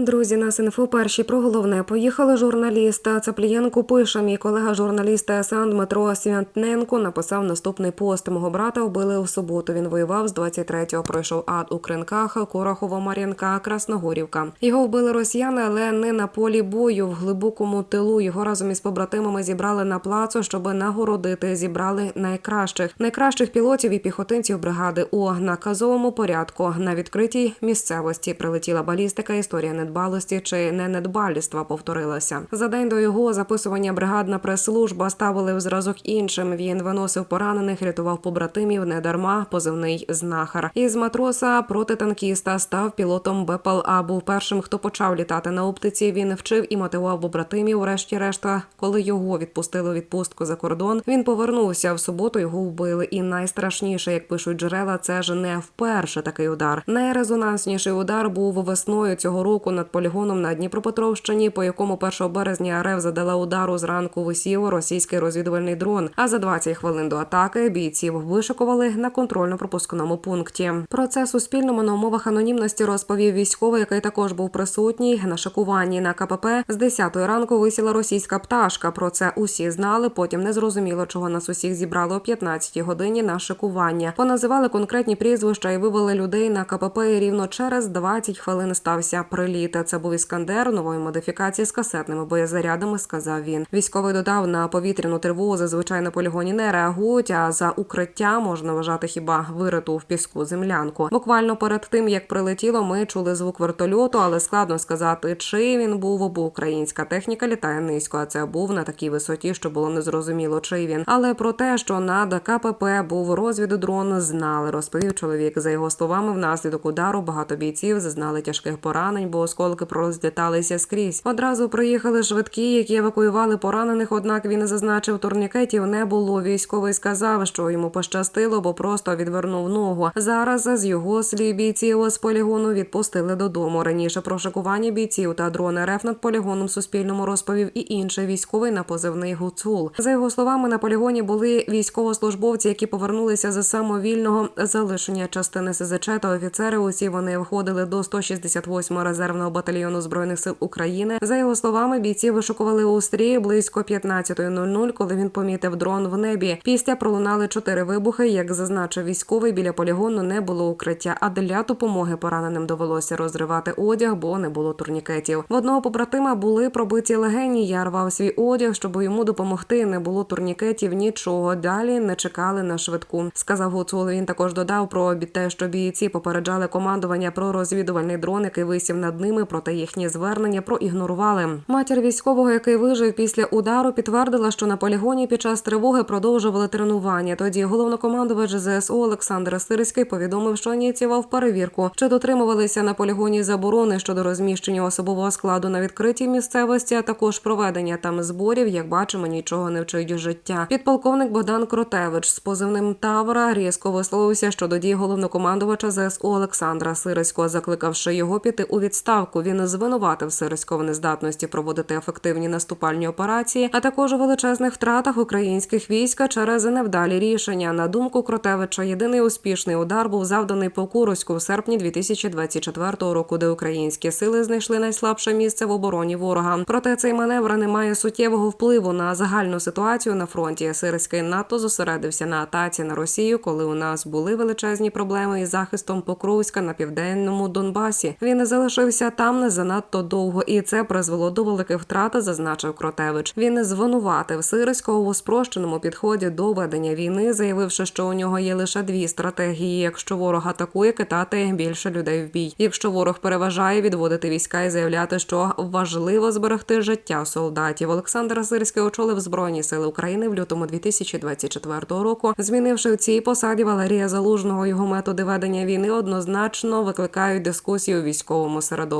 Друзі, нас інфо перші про головне. Поїхали журналіста. Цаплієнко пише. Мій колега журналіст СН Дмитро Святненко написав наступний пост. Мого брата вбили у суботу. Він воював з 23-го. Пройшов ад у Кринках, Корохово, Мар'янка, Красногорівка. Його вбили росіяни, але не на полі бою, в глибокому тилу. Його разом із побратимами зібрали на плацу, щоб нагородити. Зібрали найкращих, найкращих пілотів і піхотинців бригади у наказовому порядку. На відкритій місцевості прилетіла балістика. Історія недбалості чи не недбаліства повторилася. За день до його записування бригадна прес-служба ставили в зразок іншим. Він виносив поранених, рятував побратимів недарма. Позивний знахар. Із матроса проти танкіста став пілотом БПЛА. Був першим, хто почав літати на оптиці. Він вчив і мотивував побратимів. Врешті-решта, коли його відпустили відпустку за кордон, він повернувся в суботу. Його вбили. І найстрашніше, як пишуть джерела, це ж не вперше такий удар. Найрезонансніший удар був весною цього року над полігоном на Дніпропетровщині, по якому 1 березня РФ задала удару зранку висів російський розвідувальний дрон. А за 20 хвилин до атаки бійців вишикували на контрольно-пропускному пункті. Про це Суспільному на умовах анонімності розповів військовий, який також був присутній на шикуванні на КПП. З 10 ранку висіла російська пташка. Про це усі знали. Потім не зрозуміло, чого нас усіх зібрали о 15 годині на шикування. Поназивали конкретні прізвища і вивели людей на КПП. І рівно через 20 хвилин стався приліт. Це був іскандер нової модифікації з касетними боєзарядами. Сказав він. Військовий додав на повітряну тривогу. Зазвичай на полігоні не реагують. А за укриття можна вважати хіба вириту в піску землянку. Буквально перед тим як прилетіло, ми чули звук вертольоту, але складно сказати, чи він був, бо українська техніка літає низько. А це був на такій висоті, що було незрозуміло, чи він. Але про те, що над КПП був розвіддрон, знали, розповів чоловік. За його словами, внаслідок удару багато бійців зазнали тяжких поранень, бо осколки розліталися скрізь. Одразу приїхали швидкі, які евакуювали поранених. Однак він зазначив, турнікетів не було. Військовий сказав, що йому пощастило, бо просто відвернув ногу. Зараз з його слів бійців з полігону відпустили додому. Раніше про шикування бійців та дрони РФ над полігоном Суспільному розповів і інший військовий на позивний Гуцул. За його словами, на полігоні були військовослужбовці, які повернулися з самовільного залишення частини СЗЧ та офіцери. Усі вони входили до 168 резервного батальйону збройних сил України. За його словами, бійці вишукували у стрії близько 15.00, коли він помітив дрон в небі. Після пролунали чотири вибухи. Як зазначив військовий, біля полігону не було укриття. А для допомоги пораненим довелося розривати одяг, бо не було турнікетів. В одного побратима були пробиті легені. Я рвав свій одяг, щоб йому допомогти. Не було турнікетів, нічого. Далі не чекали на швидку. Сказав Гуцул. Він також додав про те, що бійці попереджали командування про розвідувальний дрон, який висів над ними. Проте їхні звернення проігнорували. Матір військового, який вижив після удару, підтвердила, що на полігоні під час тривоги продовжували тренування. Тоді головнокомандувач ЗСУ Олександр Сирський повідомив, що ініціював перевірку, чи дотримувалися на полігоні заборони щодо розміщення особового складу на відкритій місцевості, а також проведення там зборів. Як бачимо, нічого не вчить життя. Підполковник Богдан Кротевич з позивним Тавра різко висловився щодо дій головнокомандувача ЗСУ Олександра Сирського, закликавши його піти у відставку. Він звинуватив Сирського в нездатності проводити ефективні наступальні операції, а також у величезних втратах українських військ через невдалі рішення. На думку Кротевича, єдиний успішний удар був завданий по Курську в серпні 2024 року, де українські сили знайшли найслабше місце в обороні ворога. Проте цей маневр не має суттєвого впливу на загальну ситуацію на фронті. Сирський НАТО зосередився на атаці на Росію, коли у нас були величезні проблеми із захистом Покровська на південному Донбасі. Він залишився там не занадто довго, і це призвело до великих втрат, зазначив Кротевич. Він звинуватив Сирського у спрощеному підході до ведення війни, заявивши, що у нього є лише дві стратегії: якщо ворог атакує, кидати більше людей в бій. Якщо ворог переважає, відводити війська і заявляти, що важливо зберегти життя солдатів. Олександр Сирський очолив збройні сили України в лютому 2024 року. Змінивши в цій посаді Валерія Залужного, його методи ведення війни однозначно викликають дискусію у військовому середовищі.